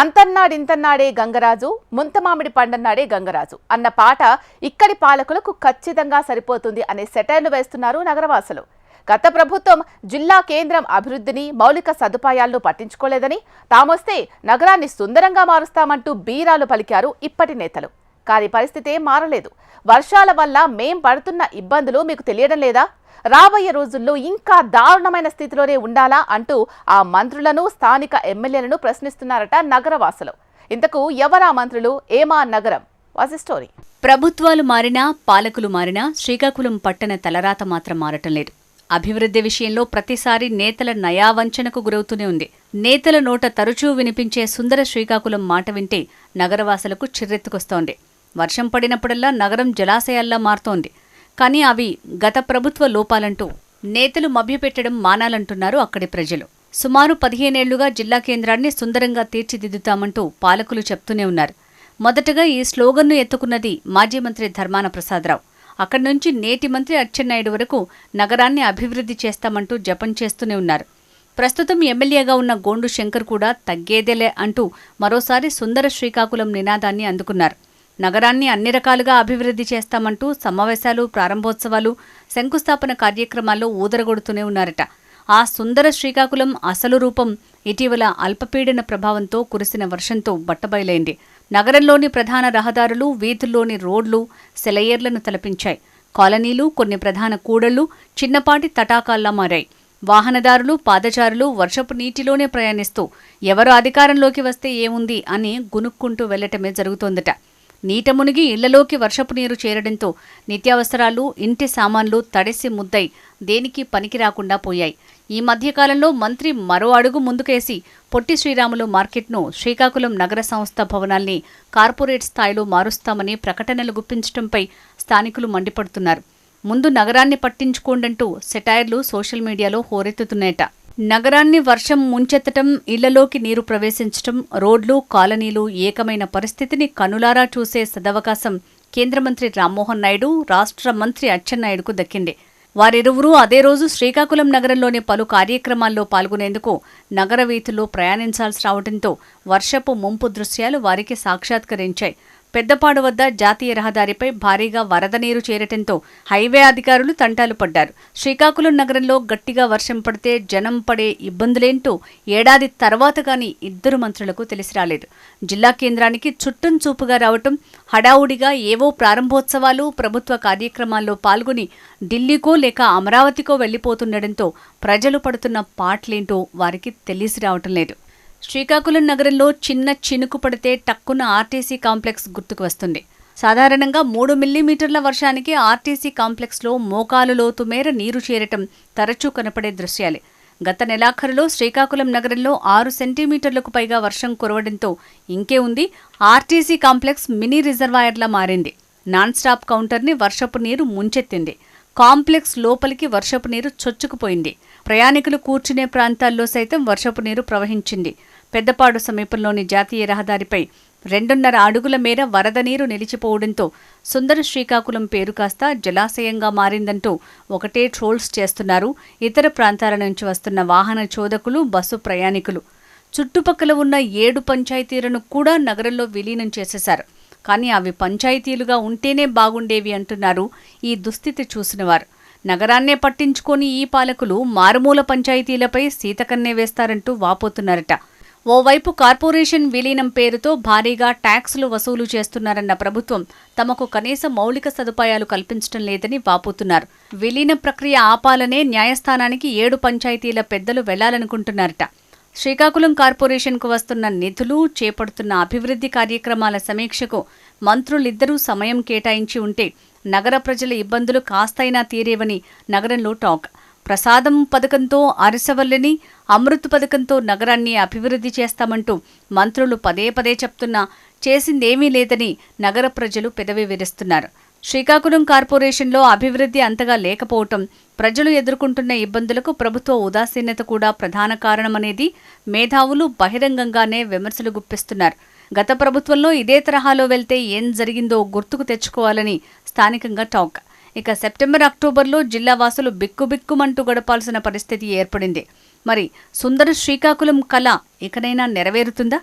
అంతన్నాడింతన్నాడే గంగరాజు ముంతమామిడి పండన్నాడే గంగరాజు అన్న పాట ఇక్కడి పాలకులకు ఖచ్చితంగా సరిపోతుంది అనే సెటైర్లు వేస్తున్నారు నగరవాసులు. గత ప్రభుత్వం జిల్లా కేంద్రం అభివృద్ధిని మౌలిక సదుపాయాలను పట్టించుకోలేదని తామొస్తే నగరాన్ని సుందరంగా మారుస్తామంటూ బీరాలు పలికారు ఇప్పటి నేతలు. కానీ పరిస్థితి ఏం మారలేదు. వర్షాల వల్ల మేం పడుతున్న ఇబ్బందులు మీకు తెలియడం లేదా? రాబోయే రోజుల్లో ఇంకా దారుణమైన స్థితిలోనే ఉండాలా అంటూ ఆ మంత్రులను స్థానిక ఎమ్మెల్యేలను ప్రశ్నిస్తున్నారట నగరవాసులు. ఇంతకు ఎవరా మంత్రులు? ఏమా నగరం? వాజ్ స్టోరీ. ప్రభుత్వాలు మారినా పాలకులు మారినా శ్రీకాకుళం పట్టణ తలరాత మాత్రం మారటం లేదు. అభివృద్ధి విషయంలో ప్రతిసారి నేతల నయావంచనకు గురవుతూనే ఉంది. నేతల నోట తరచూ వినిపించే సుందర శ్రీకాకుళం మాట వింటే నగరవాసులకు చిర్రెత్తుకొస్తోంది. వర్షం పడినప్పుడల్లా నగరం జలాశయాల్లా మారుతోంది. కానీ అవి గత ప్రభుత్వ లోపాలంటూ నేతలు మభ్యపెట్టడం మానాలంటున్నారు అక్కడి ప్రజలు. సుమారు పదిహేనేళ్ళుగా జిల్లా కేంద్రాన్ని సుందరంగా తీర్చిదిద్దుతామంటూ పాలకులు చెప్తూనే ఉన్నారు. మొదటగా ఈ స్లోగన్ను ఎత్తుకున్నది మాజీ మంత్రి ధర్మాన ప్రసాదరావు అక్కడి నుంచి నేటి మంత్రి అచ్చెన్నాయుడు వరకు నగరాన్ని అభివృద్ధి చేస్తామంటూ జపం చేస్తూనే ఉన్నారు. ప్రస్తుతం ఎమ్మెల్యేగా ఉన్న గోండు శంకర్ కూడా తగ్గేదేలే అంటూ మరోసారి సుందర శ్రీకాకుళం నినాదాన్ని అందుకున్నారు. నగరాన్ని అన్ని రకాలుగా అభివృద్ధి చేస్తామంటూ సమావేశాలు ప్రారంభోత్సవాలు శంకుస్థాపన కార్యక్రమాల్లో ఊదరగొడుతూనే ఉన్నారట. ఆ సుందర శ్రీకాకుళం అసలు రూపం ఇటీవల అల్పపీడన ప్రభావంతో కురిసిన వర్షంతో బట్టబయలైంది. నగరంలోని ప్రధాన రహదారులు వీధుల్లోని రోడ్లు సెలయేర్లను తలపించాయి. కాలనీలు కొన్ని ప్రధాన కూడళ్ళు చిన్నపాటి తటాకాల్లా మారాయి. వాహనదారులు పాదచారులు వర్షపు నీటిలోనే ప్రయాణిస్తూ ఎవరు అధికారంలోకి వస్తే ఏముంది అని గునుక్కుంటూ వెళ్ళటమే జరుగుతోందట. నీట మునిగి ఇళ్ళలోకి వర్షపు నీరు చేరడంతో నిత్యావసరాలు ఇంటి సామాన్లు తడిసి ముద్దై దేనికి పనికి రాకుండా పోయాయి. ఈ మధ్యకాలంలో మంత్రి మరో అడుగు ముందుకేసి పొట్టి శ్రీరాములు మార్కెట్ను శ్రీకాకుళం నగర సంస్థ భవనాల్ని కార్పొరేట్ స్థాయిలో మారుస్తామని ప్రకటనలు గుప్పించడంపై స్థానికులు మండిపడుతున్నారు. ముందు నగరాన్ని పట్టించుకోండంటూ సెటైర్లు సోషల్ మీడియాలో హోరెత్తుతున్నాయట. నగరాన్ని వర్షం ముంచెత్తటం ఇళ్ళలోకి నీరు ప్రవేశించటం రోడ్లు కాలనీలు ఏకమైన పరిస్థితిని కనులారా చూసే సదవకాశం కేంద్ర మంత్రి రామ్మోహన్ నాయుడు రాష్ట్ర మంత్రి అచ్చెన్నాయుడుకు దక్కింది. వారిరువురూ అదే రోజు శ్రీకాకుళం నగరంలోని పలు కార్యక్రమాల్లో పాల్గొనేందుకు నగర వీధుల్లో ప్రయాణించాల్సి రావడంతో వర్షపు ముంపు దృశ్యాలు వారికి సాక్షాత్కరించాయి. పెద్దపాడు వద్ద జాతీయ రహదారిపై భారీగా వరద నీరు చేరటంతో హైవే అధికారులు తంటాలు పడ్డారు. శ్రీకాకుళం నగరంలో గట్టిగా వర్షం పడితే జనం పడే ఇబ్బందులేంటో ఏడాది తర్వాత కానీ ఇద్దరు మంత్రులకు తెలిసి రాలేదు. జిల్లా కేంద్రానికి చుట్టం చూపుగా రావటం హడావుడిగా ఏవో ప్రారంభోత్సవాలు ప్రభుత్వ కార్యక్రమాల్లో పాల్గొని ఢిల్లీకో లేక అమరావతికో వెళ్ళిపోతుండటంతో ప్రజలు పడుతున్న పాటలేంటో వారికి తెలిసి రావటం లేదు. శ్రీకాకుళం నగరంలో చిన్న చినుకు పడితే టక్కున ఆర్టీసీ కాంప్లెక్స్ గుర్తుకు వస్తుంది. సాధారణంగా మూడు మిల్లీమీటర్ల వర్షానికి ఆర్టీసీ కాంప్లెక్స్లో మోకాలు లోతు మేర నీరు చేరటం తరచూ కనపడే దృశ్యాలే. గత నెలాఖరులో శ్రీకాకుళం నగరంలో ఆరు సెంటీమీటర్లకు పైగా వర్షం కురవడంతో ఇంకే ఉంది. ఆర్టీసీ కాంప్లెక్స్ మినీ రిజర్వాయర్లా మారింది. నాన్ స్టాప్ కౌంటర్ని వర్షపు నీరు ముంచెత్తింది. కాంప్లెక్స్ లోపలికి వర్షపు నీరు చొచ్చుకుపోయింది. ప్రయాణికులు కూర్చునే ప్రాంతాల్లో సైతం వర్షపు నీరు ప్రవహించింది. పెద్దపాడు సమీపంలోని జాతీయ రహదారిపై రెండున్నర అడుగుల మేర వరద నీరు నిలిచిపోవడంతో సుందర శ్రీకాకుళం పేరు కాస్త జలాశయంగా మారిందంటూ ఒకటే ట్రోల్స్ చేస్తున్నారు ఇతర ప్రాంతాల నుంచి వస్తున్న వాహన చోదకులు బస్సు ప్రయాణికులు. చుట్టుపక్కల ఉన్న ఏడు పంచాయతీలను కూడా నగరంలో విలీనం చేసేశారు. కానీ అవి పంచాయతీలుగా ఉంటేనే బాగుండేవి అంటున్నారు ఈ దుస్థితి చూసినవారు. నగరాన్నే పట్టించుకొని ఈ పాలకులు మారుమూల పంచాయతీలపై సీతకన్నే వేస్తారంటూ వాపోతున్నారట. ఓవైపు కార్పొరేషన్ విలీనం పేరుతో భారీగా ట్యాక్సులు వసూలు చేస్తున్నారన్న ప్రభుత్వం తమకు కనీస మౌలిక సదుపాయాలు కల్పించడం లేదని వాపోతున్నారు. విలీన ప్రక్రియ ఆపాలనే న్యాయస్థానానికి ఏడు పంచాయతీల పెద్దలు వెళ్ళాలనుకుంటున్నారట. శ్రీకాకుళం కార్పొరేషన్కు వస్తున్న నిధులు చేపడుతున్న అభివృద్ధి కార్యక్రమాల సమీక్షకు మంత్రులిద్దరూ సమయం కేటాయించి ఉంటే నగర ప్రజల ఇబ్బందులు కాస్తైనా తీరేవని నగరంలో టాక్. ప్రసాదం పథకంతో అరిసవల్లిని అమృత్ పథకంతో నగరాన్ని అభివృద్ధి చేస్తామంటూ మంత్రులు పదే పదే చెప్తున్నా చేసిందేమీ లేదని నగర ప్రజలు పెదవి విరుస్తున్నారు. శ్రీకాకుళం కార్పొరేషన్లో అభివృద్ధి అంతగా లేకపోవటం ప్రజలు ఎదుర్కొంటున్న ఇబ్బందులకు ప్రభుత్వ ఉదాసీనత కూడా ప్రధాన కారణమనేది మేధావులు బహిరంగంగానే విమర్శలు గుప్పిస్తున్నారు. గత ప్రభుత్వంలో ఇదే తరహాలో వెళ్తే ఏం జరిగిందో గుర్తుకు తెచ్చుకోవాలని స్థానికంగా టాక్. ఇక సెప్టెంబర్ అక్టోబర్లో జిల్లా వాసులు బిక్కుబిక్కుమంటూ గడపాల్సిన పరిస్థితి ఏర్పడింది. మరి సుందర శ్రీకాకుళం కళ ఇకనైనా నెరవేరుతుందా?